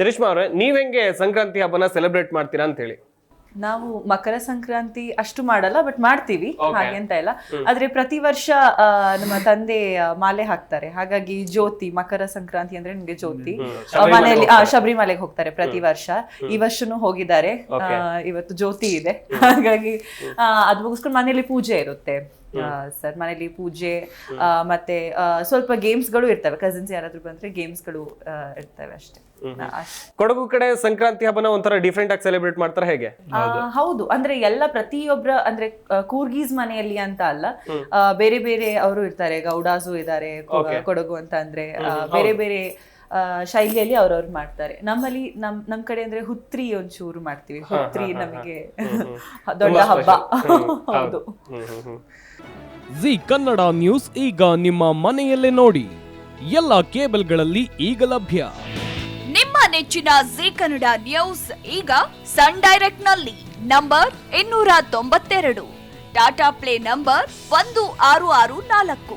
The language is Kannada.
ಚರಿಷ್ಮಾ ಅವರೇ ನೀವ್ ಹೆಂಗೆ ಸಂಕ್ರಾಂತಿ ಹಬ್ಬನ ಸೆಲೆಬ್ರೇಟ್ ಮಾಡ್ತೀರಾ ಅಂತ ಹೇಳಿ ನಾವು ಮಕರ ಸಂಕ್ರಾಂತಿ ಅಷ್ಟು ಮಾಡಲ್ಲ ಬಟ್ ಮಾಡ್ತೀವಿ. ಹಾಗೆ ಅಂತ ಇಲ್ಲ. ಆದ್ರೆ ಪ್ರತಿ ವರ್ಷ ನಮ್ಮ ತಂದೆ ಮಾಲೆ ಹಾಕ್ತಾರೆ. ಹಾಗಾಗಿ ಜ್ಯೋತಿ ಮಕರ ಸಂಕ್ರಾಂತಿ ಅಂದ್ರೆ ನಿಮ್ಗೆ ಜ್ಯೋತಿ. ಮನೆಯಲ್ಲಿ ಆ, ಶಬರಿಮಲೆಗೆ ಹೋಗ್ತಾರೆ ಪ್ರತಿ ವರ್ಷ. ಈ ವರ್ಷನು ಹೋಗಿದ್ದಾರೆ. ಇವತ್ತು ಜ್ಯೋತಿ ಇದೆ. ಹಾಗಾಗಿ ಅದ್ ಮುಗಿಸ್ಕೊಂಡು ಮನೆಯಲ್ಲಿ ಪೂಜೆ ಇರುತ್ತೆ. ಸರ್ ಮನೇಲಿ ಪೂಜೆ ಮತ್ತೆ ಸ್ವಲ್ಪ ಗೇಮ್ಸ್ಗಳು ಇರ್ತವೆ. ಕಸಿನ್ಸ್ ಯಾರಾದ್ರೂ ಬಂದ್ರೆ ಗೇಮ್ಸ್ಗಳು ಇರ್ತವೆ ಅಷ್ಟೇ. ಕೊಡಗು ಕಡೆ ಸಂಕ್ರಾಂತಿ ಹಬ್ಬನ ಒಂಥರ ಡಿಫ್ರೆಂಟ್ ಆಗಿ ಸೆಲೆಬ್ರೇಟ್ ಮಾಡ್ತಾರೆ ಹೇಗೆ? ಹೌದು. ಅಂದ್ರೆ ಎಲ್ಲ ಪ್ರತಿಯೊಬ್ಬರ ಅಂದ್ರೆ ಕೂರ್ಗೀಸ್ ಮನೆಯಲ್ಲಿ ಅಂತ ಅಲ್ಲ ಬೇರೆ ಬೇರೆ ಅವರು ಇರ್ತಾರೆ. ಗೌಡಾಸು ಇದ್ದಾರೆ ಕೊಡಗು ಅಂತ ಅಂದ್ರೆ ಬೇರೆ ಬೇರೆ ಶೈಲಿಯಲ್ಲಿ ಅವ್ರವ್ರು ಮಾಡ್ತಾರೆ. ನಮ್ಮಲ್ಲಿ ನಮ್ ನಮ್ ಕಡೆ ಅಂದ್ರೆ ಹುತ್ರಿ ಒಂಚೂರು ಮಾಡ್ತೀವಿ. ಹುತ್ರಿ ನಮಗೆ ದೊಡ್ಡ ಹಬ್ಬ. ಹೌದು. ಜಿ ಕನ್ನಡ ನ್ಯೂಸ್ ಈಗ ನಿಮ್ಮ ಮನೆಯಲ್ಲೇ ನೋಡಿ. ಎಲ್ಲ ಕೇಬಲ್ಗಳಲ್ಲಿ ಈಗ ಲಭ್ಯ. ನಿಮ್ಮ ನೆಚ್ಚಿನ ಜಿ ಕನ್ನಡ ನ್ಯೂಸ್ ಈಗ ಸನ್ ಡೈರೆಕ್ಟ್ನಲ್ಲಿ ನಂಬರ್ ಇನ್ನೂರ ತೊಂಬತ್ತೆರಡು. ಟಾಟಾ ಪ್ಲೇ ನಂಬರ್ ಒಂದು ಆರು ಆರು ನಾಲ್ಕು.